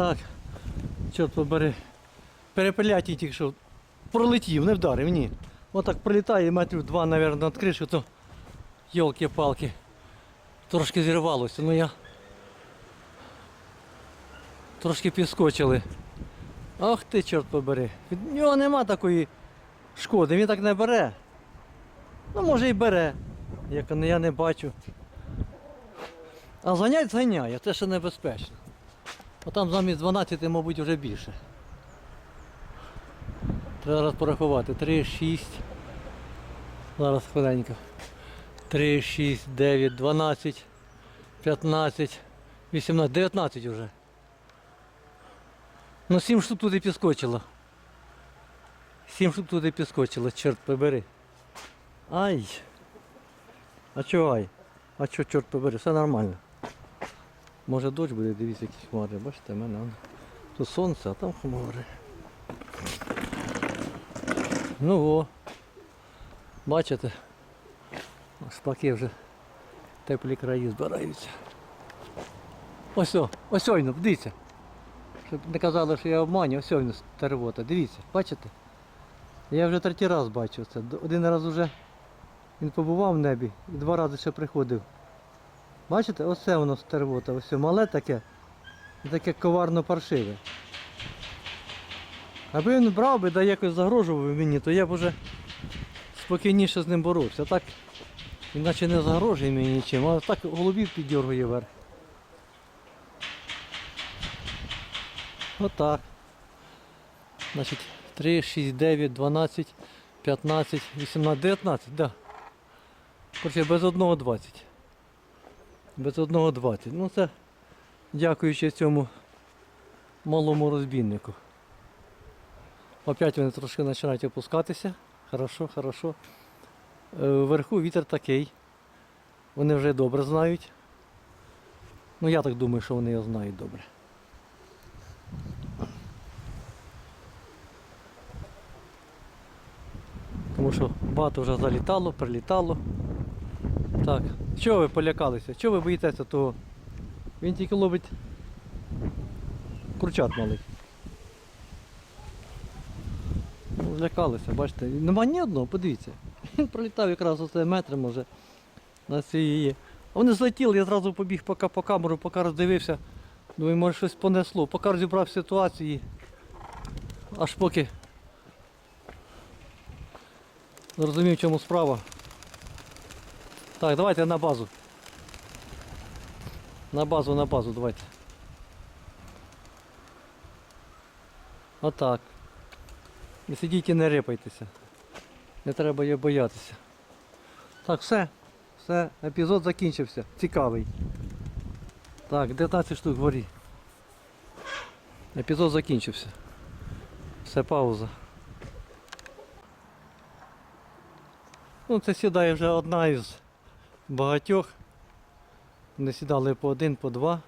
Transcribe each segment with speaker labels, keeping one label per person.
Speaker 1: Так, чорт побери. Перепиляті тільки що пролетів, не вдарив, ні. Отак прилітає метрів два, мабуть, над кришу, то йолки-палки. Трошки зірвалося, ну я. Трошки підскочили. Ах ти, чорт побери. Від нього нема такої шкоди, він так не бере. Ну може і бере, як я не бачу. А зганять зганяє, це ще небезпечно. А там замість 12, мабуть, вже більше. Треба зараз порахувати. 3, 6. Зараз хвиленько. 3, 6, 9, 12, 15, 18, 19 вже. Ну 7 штук туди підскочило. 7 штук туди підскочило, чорт побери. Ай. А чого ай? А чого, чорт побери, все нормально. Може дощ буде, дивіться якісь хмари. Бачите, в мене тут сонце, а там хмари. Ну о. Бачите? Шпаки вже теплі краї збираються. Ось ось ой, ну, дивіться. Щоб не казали, що я обманю, ось ой, ну, тервота. Дивіться, бачите? Я вже третій раз бачу це. Один раз вже він побував в небі і два рази ще приходив. Бачите, оце воно стервота, ось мале таке, таке коварно паршиве. Аби він брав би да якось загрожував мені, то я б уже спокійніше з ним боровся. Так, іначе не загрожує мені нічим, а так голубів піддергує вверх. Отак. Значить, 3, 6, 9, 12, 15, 18, 19, да. Короче, без одного 20. Без одного 20. Ну це дякуючи цьому малому розбійнику. Опять вони трошки починають опускатися. Хорошо, хорошо. Е, Вверху вітер такий. Вони вже добре знають. Ну я так думаю, що вони його знають добре. Тому що багато вже залітало, прилітало. Так, чого ви полякалися? Чого ви боїтеся того? Він тільки ловить курчат малих. Ну, Злякалися, бачите. Нема ні одного, подивіться. Він пролітав якраз оце метри може на цієї. А вони злетіли, я зразу побіг поки по камеру, поки роздивився. Думаю, може щось понесло. Поки розібрав ситуацію. Аж поки зрозумів, чому справа. Так, давайте на базу. На базу, на базу, давайте. Отак. Не сидіть і не рипайтеся. Не треба її боятися. Так, все. Все, епізод закінчився. Цікавий. Так, 19 штук вгорі. Епізод закінчився. Все, пауза. Ну, це сідає вже одна із багатьох. Вони сідали по один, по два.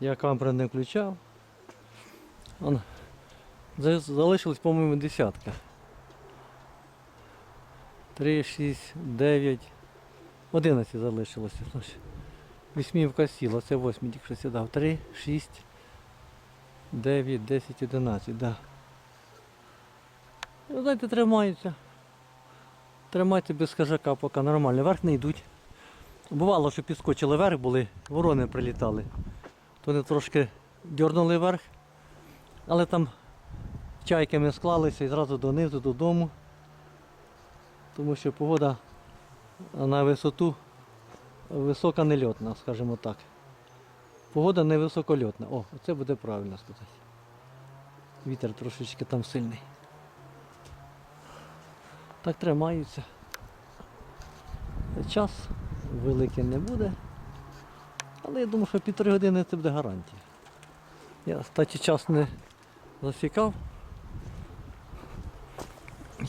Speaker 1: Я камеру не включав. Он, залишилось, по-моєму, десятка. 3, 6, 9, 11 залишилося. Вісьмівка сіла, це восьмій тільки що сідав. 3, 6, 9, 10, 11, да. Ну, знаєте, тримаються. Тримайте без хижака, поки нормально. Вверх не йдуть. Бувало, що підскочили вверх, були, ворони прилітали. То вони трошки дьорнули вверх, але там чайками склалися і зразу донизу, додому. Тому що погода на висоту висока нельотна, скажімо так. Погода не високольотна. О, це буде правильно сказати. Вітер трошечки там сильний. Так тримаються. Час великий не буде. Але я думаю, що півтори години це буде гарантія. Я статі час не засікав.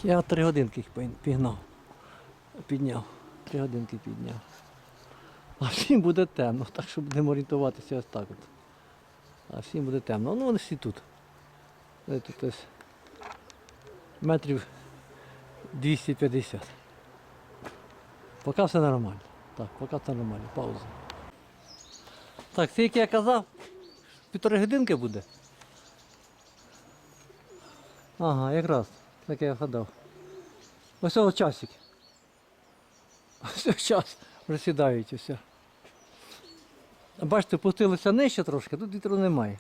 Speaker 1: Я три годинки їх пігнав. Підняв. Три годинки підняв. А всім буде темно, так що будемо орієнтуватися ось так от. А всім буде темно. Ну вони всі тут. Вони метрів 250. Поки все нормально. Так, поки все нормально. Пауза. Так, це як я казав, півтори годинки буде. Ага, якраз. Так я гадав. Ось ось часик. Ось час. Присідають усе. Бачите, пустилося нижче трошки, тут вітру немає.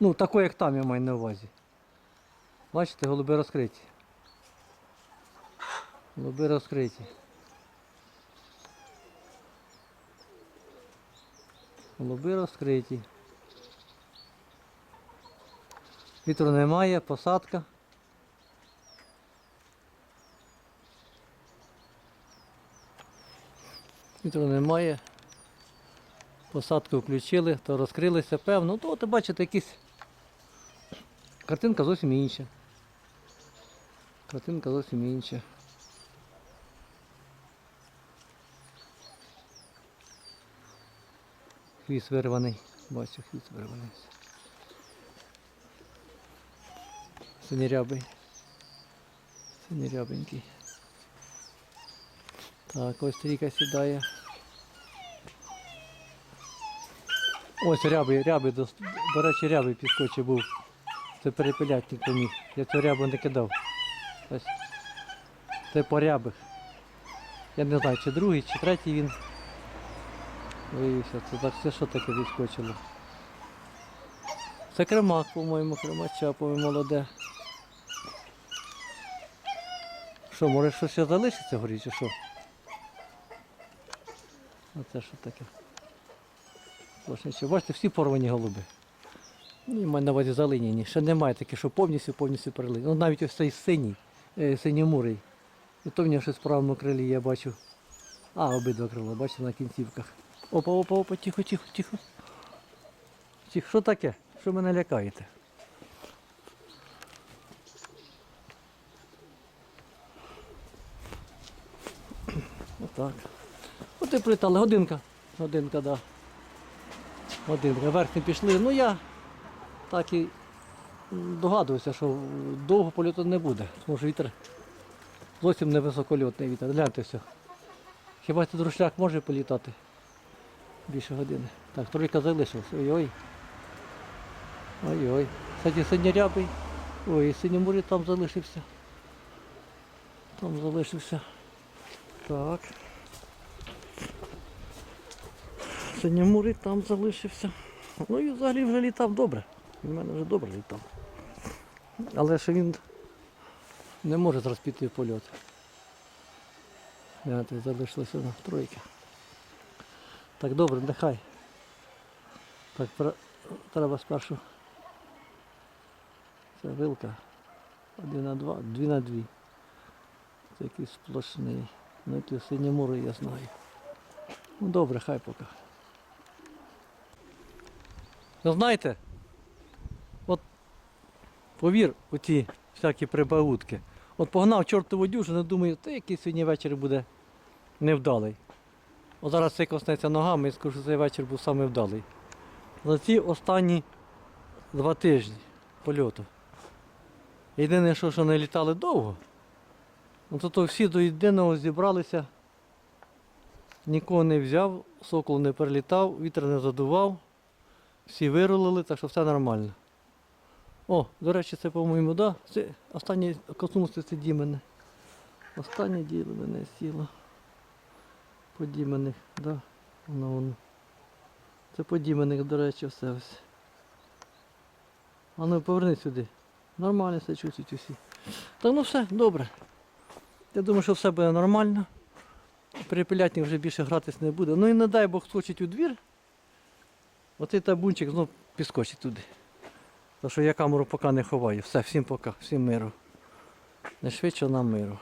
Speaker 1: Ну, такої, як там я маю на увазі. Бачите, голуби розкриті. Голуби розкриті. Голуби розкриті. Вітру немає, посадка. Вітру немає. Посадку включили, то розкрилися, певно. То от бачите, якісь картинка зовсім інша. Картинка зовсім інша. Хвіст вирваний. Бачу, хвіст вирваний. Синірябий. Синірябенький. Так, ось трійка сідає. Ось рябий, рябий, до, до речі, рябий підскочив був. Це перепилятник поміг. Я цю рябу не кидав. Ось. Це по рябих. Я не знаю, чи другий, чи третій він. Виявився, це так це що таке відскочило. Це кремак, по-моєму, кремача, по-моєму, молоде. Що, може щось ще залишиться горі, чи що? Оце що таке? Бачите, всі порвані голуби. Ні, маю на увазі залиняні. Ще немає таких, що повністю повністю перелині. Ну навіть ось цей синій, е, синьомурий. І то в нього щось в правому крилі я бачу. А, обидва крила, бачите, на кінцівках. Опа, опа, опа, тихо, тихо, тихо. Тихо, що таке? Що мене лякаєте? Отак. От і прилітали. Годинка. Годинка. Да. Годинка. Верхні пішли. Ну я так і догадуюся, що довго польоту не буде. Тому що вітер зовсім не високольотний вітер. Гляньте все. Хіба цей друшляк може політати? Більше години. Так, тройка залишилась. Ой-ой. Ой-ой. Кстати, синьорябий. Ой, синьомурі там залишився. Там залишився. Так. Синьомурий там залишився. Ну і взагалі вже літав добре. Він в мене вже добре літав. Але що він не може зараз піти в польот. Залишилося на тройки. Так, добре, нехай. Так, треба спершу. Це вилка. Один на два, дві на дві. Це якийсь сплошний. Ну ті сині мури я знаю. Ну добре, хай поки. Ну знаєте, от повір ті всякі прибаутки. От погнав чортову дюжину, думаю, та який сьогодні вечір буде невдалий. От зараз це коснеться ногами і скажу, що цей вечір був саме вдалий. За ці останні два тижні польоту. Єдине, що, що не літали довго, ну то, то всі до єдиного зібралися, нікого не взяв, сокол не перелітав, вітер не задував, всі вирулили, так що все нормально. О, до речі, це, по-моєму, да, це останнє коснулося це Дімене. Останнє діло мене сіло. По Дімених, да. Воно воно. Це по Дімених, до речі, все ось. А ну поверни сюди. Нормально все чувствують усі. Так ну все, добре. Я думаю, що все буде нормально. Перепілятник вже більше гратись не буде. Ну і не дай Бог скочить у двір. Оцей табунчик знов підскочить туди. Тому що я камеру поки не ховаю. Все, всім пока, всім миру. Не швидше нам миру.